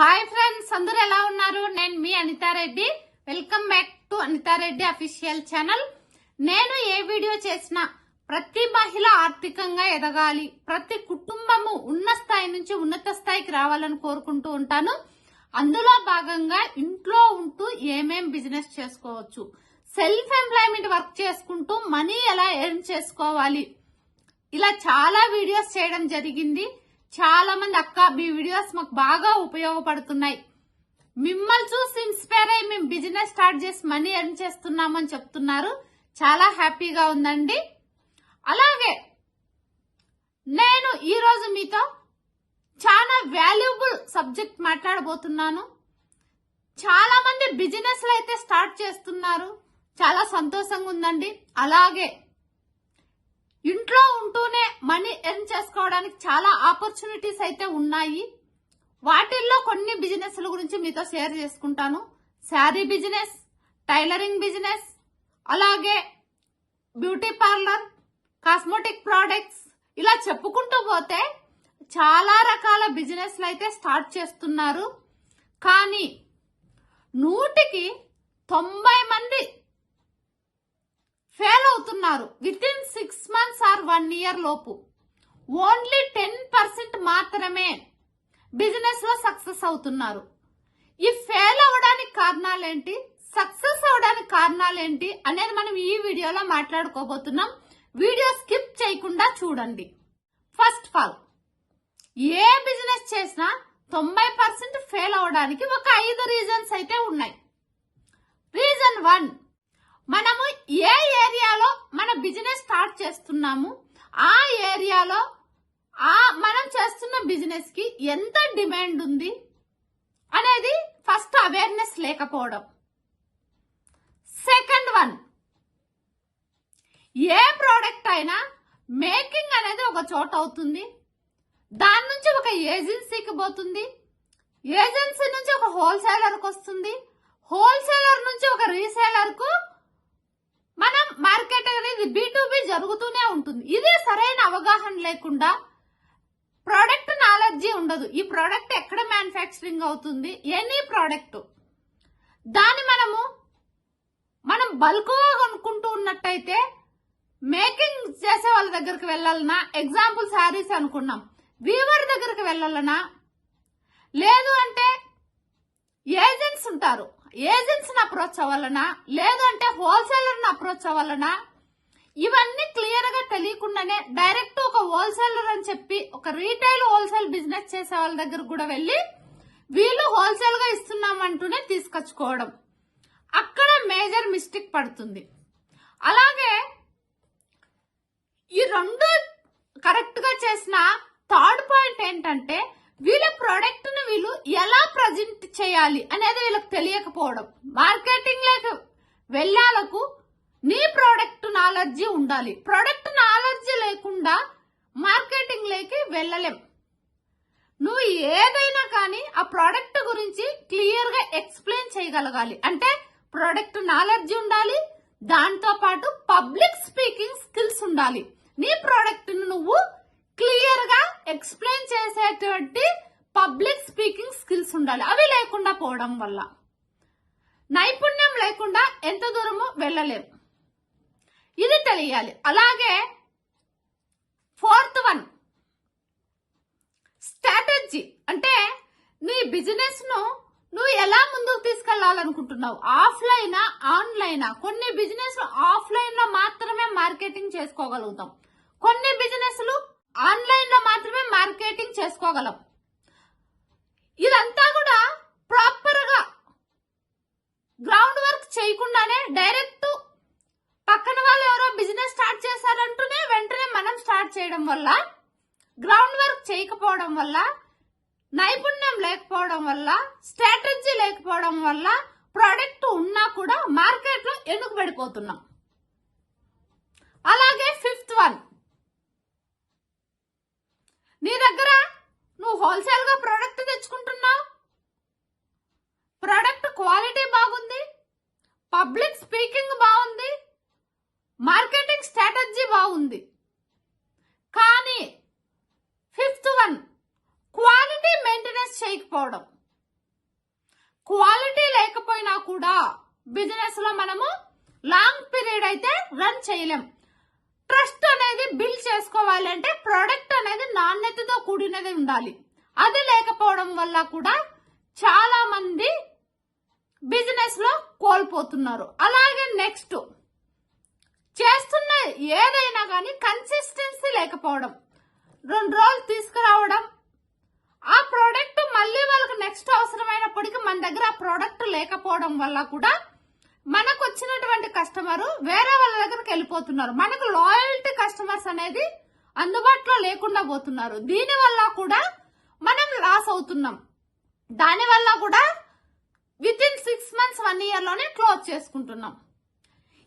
Hi friends అందరూ ఎలా ఉన్నారు? నేను మీ Anitha Reddy. Welcome back to Anitha Reddy official channel నేను ఏ వీడియో చేసినా ప్రతి మహిళ ఆర్థికంగా ఎదగాలి. ప్రతి కుటుంబము ఉన్న స్థాయి నుంచి ఉన్నత స్థాయికి రావాలని కోరుకుంటూ ఉంటాను. అందులో భాగంగా ఇంట్లో ఉంటూ ఏమేం బిజినెస్ చేసుకోవచ్చు? సెల్ఫ్ ఎంప్లాయ్మెంట్ వర్క్ చేసుకుంటూ మనీ ఎలా ఎర్న్ చేసుకోవాలి? ఇలా చాలా వీడియోస్ చేయడం జరిగింది. చాలా మంది అక్క మీ వీడియోస్ మాకు బాగా ఉపయోగపడుతున్నాయి. మిమ్మల్ని చూసి ఇన్స్పైర్ అయ్యి మేము బిజినెస్ స్టార్ట్ చేసి మనీ ఎర్న్ చేస్తున్నామని చెప్తున్నారు. చాలా హ్యాపీగా ఉందండి. అలాగే నేను ఈరోజు మీతో చాలా వాల్యుబుల్ సబ్జెక్ట్ మాట్లాడబోతున్నాను. చాలా మంది బిజినెస్లు అయితే స్టార్ట్ చేస్తున్నారు. చాలా సంతోషంగా ఉందండి. అలాగే ఇంట్లో ఉంటూనే మనీ ఎర్న్ చేసుకోవడానికి చాలా ఆపర్చునిటీస్ అయితే ఉన్నాయి. వాటిల్లో కొన్ని బిజినెస్ల గురించి మీతో షేర్ చేసుకుంటాను. శారీ బిజినెస్ టైలరింగ్ బిజినెస్ అలాగే బ్యూటీ పార్లర్ కాస్మెటిక్ ప్రోడక్ట్స్ ఇలా చెప్పుకుంటూ పోతే చాలా రకాల బిజినెస్లు అయితే స్టార్ట్ చేస్తున్నారు. కానీ నూటికి తొంభై మంది ఫెయిల్ అవుతున్నారు with in six months or one year లోపు. ఓన్లీ టెన్ పర్సెంట్ మాత్రమే బిజినెస్లో సక్సెస్ అవుతున్నారు. ఈ ఫెయిల్ అవ్వడానికి కారణాలేంటి? సక్సెస్ అవ్వడానికి కారణాలేంటి? అనేది మనం ఈ వీడియోలో మాట్లాడుకోబోతున్నాం. వీడియో స్కిప్ చేయకుండా చూడండి. First of all a business చేసినా తొంభై పర్సెంట్ ఫెయిల్ అవ్వడానికి ఒక ఐదు రీజన్స్ అయితే ఉన్నాయి. రీజన్ వన్ మనము ఏ ఏరియాలో మన బిజినెస్ స్టార్ట్ చేస్తున్నాము ఆ ఏరియాలో ఆ మనం చేస్తున్న బిజినెస్కి ఎంత డిమాండ్ ఉంది అనేది ఫస్ట్ అవేర్నెస్ లేకపోవడం. సెకండ్ వన్ ఏ ప్రోడక్ట్ అయినా మేకింగ్ అనేది ఒక చోట అవుతుంది. దాని నుంచి ఒక ఏజెన్సీకి పోతుంది. ఏజెన్సీ నుంచి ఒక హోల్సేలర్కి వస్తుంది. హోల్సేలర్ నుంచి ఒక రీసేలర్కు మనం మార్కెట్ అనేది బి బి జరుగుతూనే ఉంటుంది. ఇది సరైన అవగాహన లేకుండా ప్రోడక్ట్ నాలెడ్జీ ఉండదు. ఈ ప్రోడక్ట్ ఎక్కడ మ్యానుఫ్యాక్చరింగ్ అవుతుంది? ఎనీ ప్రోడక్ట్ దాన్ని మనము మనం బల్క్గా కొనుక్కుంటూ ఉన్నట్టయితే మేకింగ్ చేసే వాళ్ళ దగ్గరికి వెళ్ళాలన్నా ఎగ్జాంపుల్ శారీస్ అనుకున్నాం. వీవర్ దగ్గరికి వెళ్ళాలనా లేదు అంటే ఏజెంట్ ఏజెంట్స్ ఉంటారు. ఏజెంట్స్ని అప్రోచ్ అవ్వాలనా? లేదంటే హోల్సేలర్ని అప్రోచ్ అవ్వాలనా? ఇవన్నీ క్లియర్గా తెలియకుండానే డైరెక్ట్ ఒక హోల్సేలర్ అని చెప్పి ఒక రీటైల్ హోల్సేల్ బిజినెస్ చేసే వాళ్ళ దగ్గర కూడా వెళ్ళి వీళ్ళు హోల్సేల్గా ఇస్తున్నాం అంటూనే తీసుకొచ్చుకోవడం. అక్కడ మేజర్ మిస్టేక్ పడుతుంది. అలాగే ఈ రెండు కరెక్ట్గా చేసిన థర్డ్ పాయింట్ ఏంటంటే వీళ్ళ ప్రోడక్ట్ను వీళ్ళు ఎలా ప్రజెంట్ చేయాలి అనేది వీళ్ళకి తెలియకపోవడం. మార్కెటింగ్ లేక వెళ్ళాలకు నీ ప్రోడక్ట్ నాలెడ్జీ ఉండాలి. ప్రోడక్ట్ నాలెడ్జీ లేకుండా మార్కెటింగ్ లేకి వెళ్ళలేం. నువ్వు ఏదైనా కానీ ఆ ప్రోడక్ట్ గురించి క్లియర్గా ఎక్స్ప్లెయిన్ చేయగలగాలి. అంటే ప్రోడక్ట్ నాలెడ్జ్ ఉండాలి దాంతో పాటు పబ్లిక్ స్పీకింగ్ స్కిల్స్ ఉండాలి. నీ ప్రోడక్ట్ నువ్వు క్లియర్గా ఎక్స్ప్లెయిన్ చేసేటువంటి పబ్లిక్ స్పీకింగ్ స్కిల్స్ ఉండాలి. అవి లేకుండా పోవడం వల్ల. నైపుణ్యం లేకుండా ఎంత దూరము వెళ్ళలేము ఇది తెలియాలి. అలాగే ఫోర్త్ వన్ స్ట్రాటజీ. అంటే నీ బిజినెస్ను నువ్వు ఎలా ముందుకు తీసుకెళ్ళాలనుకుంటున్నావు? ఆఫ్లైనా ఆన్లైనా? కొన్ని బిజినెస్ ఆఫ్లైన్లో మాత్రమే మార్కెటింగ్ చేసుకోగలుగుతాం. కొన్ని బిజినెస్లు ఆన్లైన్లో మాత్రమే మార్కెటింగ్ చేసుకోగలం. ఇదంతా కూడా ప్రాపర్గా గ్రౌండ్ వర్క్ చేయకుండానే డైరెక్ట్ పక్కన వాళ్ళు ఎవరో బిజినెస్ స్టార్ట్ చేశారంటూనే వెంటనే మనం స్టార్ట్ చేయడం వల్ల గ్రౌండ్ వర్క్ చేయకపోవడం వల్ల నైపుణ్యం లేకపోవడం వల్ల స్ట్రాటజీ లేకపోవడం వల్ల ప్రోడక్ట్ ఉన్నా కూడా మార్కెట్లో ఎనుకబడిపోతున్నాం అలాగే ఫిఫ్త్ వన్ నీ దగ్గర నువ్వు హోల్సేల్గా ప్రోడక్ట్ తెచ్చుకుంటున్నావు ప్రోడక్ట్ క్వాలిటీ బాగుంది పబ్లిక్ స్పీకింగ్ బాగుంది. మార్కెటింగ్ స్ట్రాటజీ బాగుంది. కానీ ఫిఫ్త్ వన్ క్వాలిటీ మెయింటెనెన్స్ చేయకపోవడం. క్వాలిటీ లేకపోయినా కూడా బిజినెస్లో మనము లాంగ్ పీరియడ్ అయితే రన్ చేయలేం. ట్రస్ట్ అనేది బిల్డ్ చేసుకోవాలంటే ప్రోడక్ట్ అనేది నాణ్యతతో కూడినది ఉండాలి. అది లేకపోవడం వల్ల కూడా చాలా మంది బిజినెస్లో కోల్పోతున్నారు. అలాగే నెక్స్ట్ చేస్తున్న ఏదైనా కానీ కన్సిస్టెన్సీ లేకపోవడం రెండు రోజులు తీసుకురావడం ఆ ప్రోడక్ట్ మళ్ళీ వాళ్ళకి నెక్స్ట్ అవసరమైనప్పటికీ మన దగ్గర ఆ ప్రోడక్ట్ లేకపోవడం వల్ల కూడా మనకు వచ్చినటువంటి కస్టమర్ వేరే వాళ్ళ దగ్గరికి వెళ్ళిపోతున్నారు. మనకు లాయల్టీ కస్టమర్స్ అనేది అందుబాటులో లేకుండా పోతున్నారు. దీని వల్ల కూడా మనం లాస్ అవుతున్నాం. దాని వల్ల కూడా with in six months one ఇయర్లోనే close చేసుకుంటున్నాం.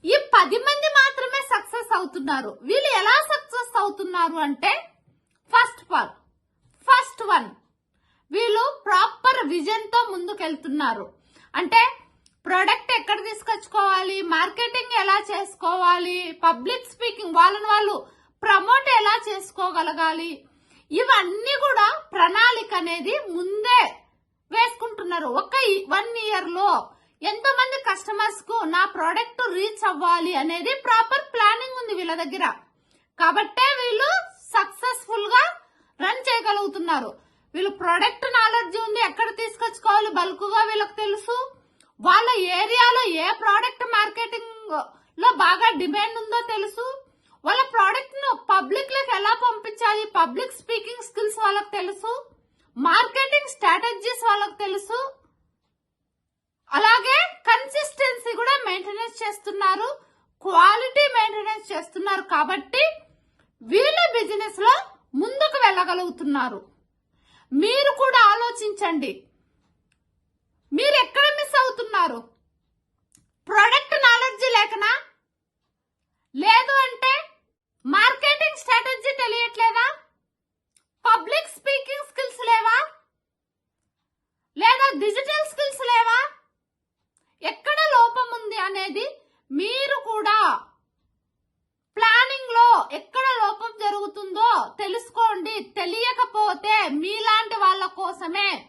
ఈ పది మంది మాత్రమే సక్సెస్ అవుతున్నారు. వీళ్ళు ఎలా సక్సెస్ అవుతున్నారు అంటే ఫస్ట్ ఆల్ ఫస్ట్ వన్ వీళ్ళు ప్రాపర్ విజన్తో ముందుకెళ్తున్నారు. అంటే ప్రొడక్ట్ ఎక్కడ తీసుకొచ్చుకోవాలి మార్కెటింగ్ ఎలా చేసుకోవాలి పబ్లిక్ స్పీకింగ్ వాళ్ళని వాళ్ళు ప్రమోట్ ఎలా చేసుకోగలగాలి ఇవన్నీ కూడా ప్రణాళిక అనేది ముందే వేసుకుంటున్నారు. ఒక వన్ ఇయర్లో ఎంతమంది కస్టమర్స్కు నా ప్రోడక్ట్ రీచ్ అవ్వాలి అనేది ప్రాపర్ ప్లానింగ్ ఉంది వీళ్ళ దగ్గర. కాబట్టే వీళ్ళు సక్సెస్ఫుల్గా రన్ చేయగలుగుతున్నారు. వీళ్ళు ప్రోడక్ట్ నాలెడ్జ్ ఉంది ఎక్కడ తీసుకొచ్చుకోవాలి బల్క్గా వీళ్ళకి తెలుసు. వాళ్ళ ఏరియాలో ఏ ప్రోడక్ట్ మార్కెటింగ్లో బాగా డిమాండ్ ఉందో తెలుసు. వాళ్ళ ప్రోడక్ట్ను పబ్లిక్లోకి ఎలా పంపించాలి పబ్లిక్ స్పీకింగ్ స్కిల్స్ వాళ్ళకి తెలుసు. మార్కెటింగ్ స్ట్రాటజీస్ వాళ్ళకి తెలుసు. అలాగే కన్సిస్టెన్సీ కూడా మెయింటెనెన్స్ చేస్తున్నారు. క్వాలిటీ మెయింటెనెన్స్ చేస్తున్నారు కాబట్టి వీళ్ళ బిజినెస్లో ముందుకు వెళ్ళగలుగుతున్నారు. మీరు కూడా ఆలోచించండి. మీరు ఎక్కడ మిస్ అవుతున్నారు? ప్రొడక్ట్ నాలెడ్జ్ లేకనా లేదు అంటే మార్కెటింగ్ స్ట్రాటజీ తెలియట్లేదా పబ్లిక్ స్పీకింగ్ స్కిల్స్ లేవా లేదా డిజిటల్ స్కిల్స్ లేవా ఎక్కడ లోపం ఉంది అనేది మీరు కూడా ప్లానింగ్లో ఎక్కడ లోపం జరుగుతుందో తెలుసుకోండి. తెలియకపోతే మీలాంటి వాళ్ళ కోసమే.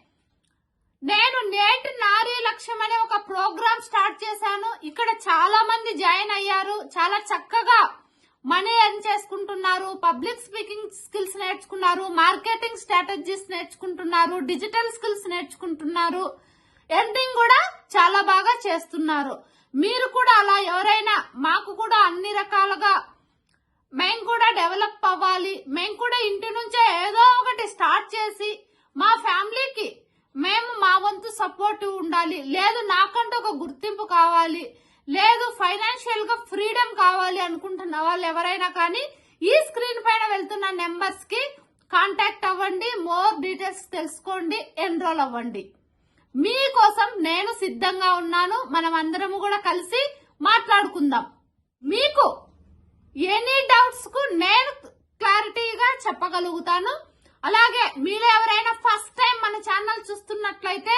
నేను నేటి నారీ లక్ష్యం అనే ఒక ప్రోగ్రామ్ స్టార్ట్ చేశాను. ఇక్కడ చాలా మంది జాయిన్ అయ్యారు. చాలా చక్కగా మనీ ఎర్న్ చేసుకుంటున్నారు. పబ్లిక్ స్పీకింగ్ స్కిల్స్ నేర్చుకున్నారు. మార్కెటింగ్ స్ట్రాటజీస్ నేర్చుకుంటున్నారు. డిజిటల్ స్కిల్స్ నేర్చుకుంటున్నారు. ఎర్నింగ్ కూడా చాలా బాగా చేస్తున్నారు. మీరు కూడా అలా ఎవరైనా మాకు కూడా అన్ని రకాలుగా మేము కూడా డెవలప్ అవ్వాలి. మేము కూడా ఇంటి నుంచే ఏదో ఒకటి స్టార్ట్ చేసి మా ఫ్యామిలీకి మేము మా వంతు సపోర్ట్ ఉండాలి. లేదు నాకంటూ ఒక గుర్తింపు కావాలి. లేదు ఫైనాన్షియల్గా ఫ్రీడమ్ కావాలి అనుకుంటున్న వాళ్ళు ఎవరైనా కానీ ఈ స్క్రీన్ పైన వెళ్తున్న నెంబర్స్కి కాంటాక్ట్ అవ్వండి. మోర్ డీటెయిల్స్ తెలుసుకోండి. ఎన్రోల్ అవ్వండి. మీకోసం నేను సిద్ధంగా ఉన్నాను. మనం అందరము కూడా కలిసి మాట్లాడుకుందాం. మీకు ఎనీ డౌట్స్కు నేను క్లారిటీగా చెప్పగలుగుతాను. అలాగే మీరు ఎవరైనా ఫస్ట్ టైం మన ఛానల్ చూస్తున్నట్లయితే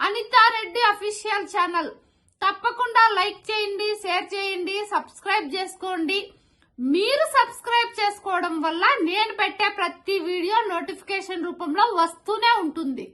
అనితా రెడ్డి అఫీషియల్ ఛానల్. తప్పకుండా లైక్ చేయండి షేర్ చేయండి సబ్స్క్రైబ్ చేసుకోండి. మీరు సబ్స్క్రైబ్ చేసుకోవడం వల్ల నేను పెట్టే ప్రతి వీడియో నోటిఫికేషన్ రూపంలో వస్తూనే ఉంటుంది.